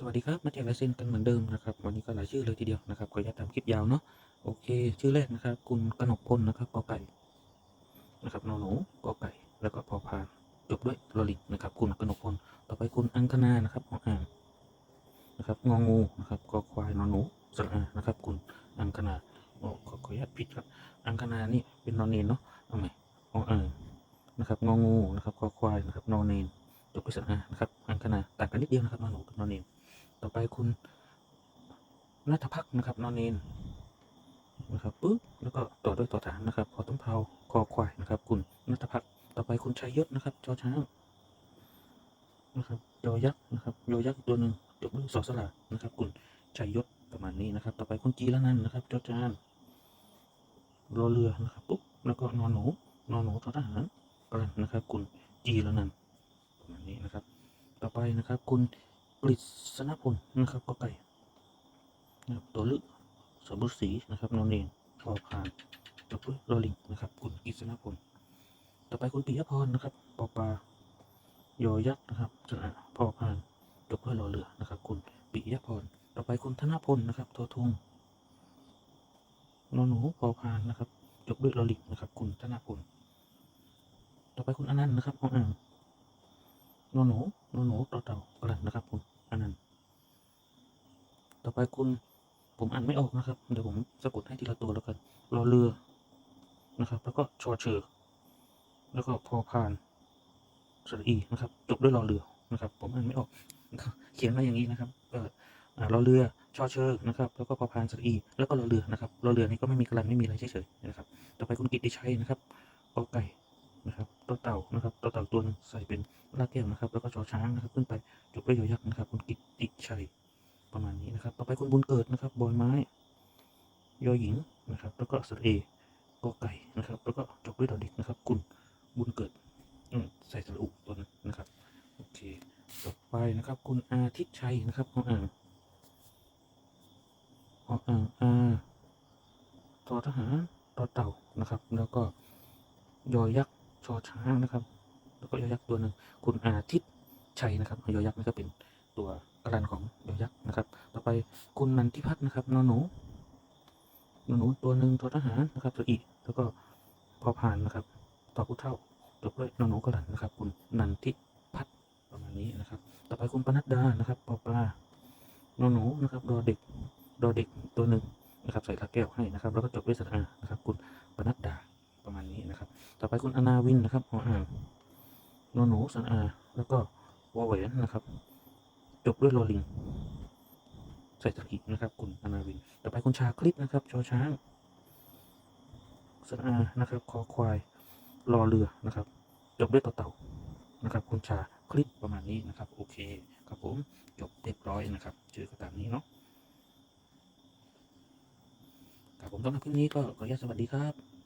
สวัสดีครับ มาแจกลายเซ็นกันเหมือนเดิมนะครับ วันนี้ก็หลายชื่อเลยทีเดียวนะครับขออนุญาตทำคลิปยาวเนาะโอเค ชื่อแรกนะครับ คุณกนกพลนะครับกอไก่นะครับนอหนูกอไก่ แล้วก็พอพานจบด้วยลอลิงนะครับ คุณกนกพลต่อไปคุณอังคณานะครับออ่างนะครับงองูนะครับกอควายนอหนูสระอานะครับ คุณอังคณาโอ้ขอขออนุญาตผิดครับ อังคณานี่เป็นนอนเนนเนาะเอาใหม่ออ่างนะครับงองูนะครับกอควายนะครับนอนเนนจบด้วยสระอานะครับอังคณาต่างกันนิดเดียวนะครับนอหนูกับนอนเนน ต่อไปคุณนัทพักษ์นะครับ นอนเนนนะครับปึ๊บแล้วก็ต่อด้วยต่อฐานนะครับพอต้นเผาคอควายนะครับ คุณนัทพักษ์ต่อไปคุณชัยยศนะครับจอช้างนะครับยอยักษ์นะครับยอยักษ์ตัวหนึ่งจบด้วยสอสลานะครับ คุณชัยยศประมาณนี้นะครับ ต่อไปคุณจีละนันนะครับจอจานรอเรือนะครับปุ๊บแล้วก็นอนหนูนอนหนูทอทหารกันนะครับ คุณจีละนันประมาณนี้นะครับ ต่อไปนะครับ คุณ กฤษณพลนะครับก็ไก่นะครับตัวลึกสบุศรีนะครับนอนเนนพอพานจบด้วยรอลิงนะครับ คุณกฤษณพลต่อไปคุณปิยพรนะครับปอปลายอยักษ์นะครับสระพอพานจบด้วยรอเรือนะครับ คุณปิยพรต่อไปคุณธนพลนะครับทอทงนอนหนูพอพานนะครับจบด้วยรอลิงนะครับ คุณธนพลต่อไปคุณอนันต์นะครับอ่างหนูหนูหนูหนูต่อเต่ากระนะครับคุณอันนั้น ต่อ ไปคุณ ผมอ่านไม่ออกนะครับ เดี๋ยวผมสะกดให้ทีละตัวแล้วกันรอเรือนะครับ แล้วก็ชอเชอแล้วก็พอพานสระอีนะครับ จบด้วยรอเรือนะครับ ผมอ่านไม่ออก เขียนมาอย่างนี้นะครับก็อ่ารอเรือชอเชอนะครับ แล้วก็พอพานสระอี แล้วก็รอเรือนะครับรอเรือนี่ก็ไม่มีกระลันไม่มีอะไรเฉยๆนะครับ ต่อไปคุณกิติชัยนะครับกอไก่นะครับตัวเต่านะครับตัวเต่าตัวหนึงใส่เป็นรากแก้วนะครับ แล้วก็ชอช้างนะครับ ขึ้นไปจบด้วยยอยักษ์นะครับ คุณกิติชัย ประมาณนี้นะครับ ต่อไปคุณบุญเกิดนะครับบอยไม้ยอหญิงนะครับ แล้วก็สระเอกอไก่นะครับ แล้วก็จบด้วยดอเด็กนะครับ คุณบุญเกิดใส่สระอุตัวนึงนะครับโอเคต่อไปนะครับ คุณอาทิตย์ชัยนะครับออ่างออ่างอาทอทหารต่อเต่านะครับ แล้วก็ยอยักษ์ชอช้างนะครับ แล้วก็ยอยักษ์ตัวหนึ่งคุณอาทิตย์ชัยนะครับยอยักษ์นี่ก็เป็น ตัวกระดานของยอยักษ์นะครับ ต่อไปคุณนันทิพัฒน์นะครับนอนหนูนอนหนูตัวหนึ่งทอทหารนะครับตัวอีแล้วก็พอผ่านนะครับต่อผู้เท่าจบด้วยนอนหนูกระดานนะครับ คุณนันทิพัฒน์ประมาณนี้นะครับ ต่อไปคุณปนัดดานะครับปอปลานอนหนูนะครับดอเด็กดอเด็กตัวหนึ่งนะครับใส่ตาแก้วให้นะครับแล้วก็จบด้วยสระอานะครับ คุณปนัดดาประมาณนี้นะครับ ต่อไปคุณอนาวินนะครับหออ่างนอนหนูสระอาแล้วก็วอแหวนนะครับ จบด้วยโรลิงใส่ตะกี้นะครับ คุณอนาวิน ต่อไปคุณชาคลิปนะครับชอช้างสระอานะครับคอควายรอเรือนะครับ จบด้วยต่อเต่านะครับ คุณชาคลิปประมาณนี้นะครับ โอเคครับผมจบเรียบร้อยนะครับชื่อก็ตามนี้เนาะครับผมสำหรับคลิปนี้ก็ขออนุญาตสวัสดีครับ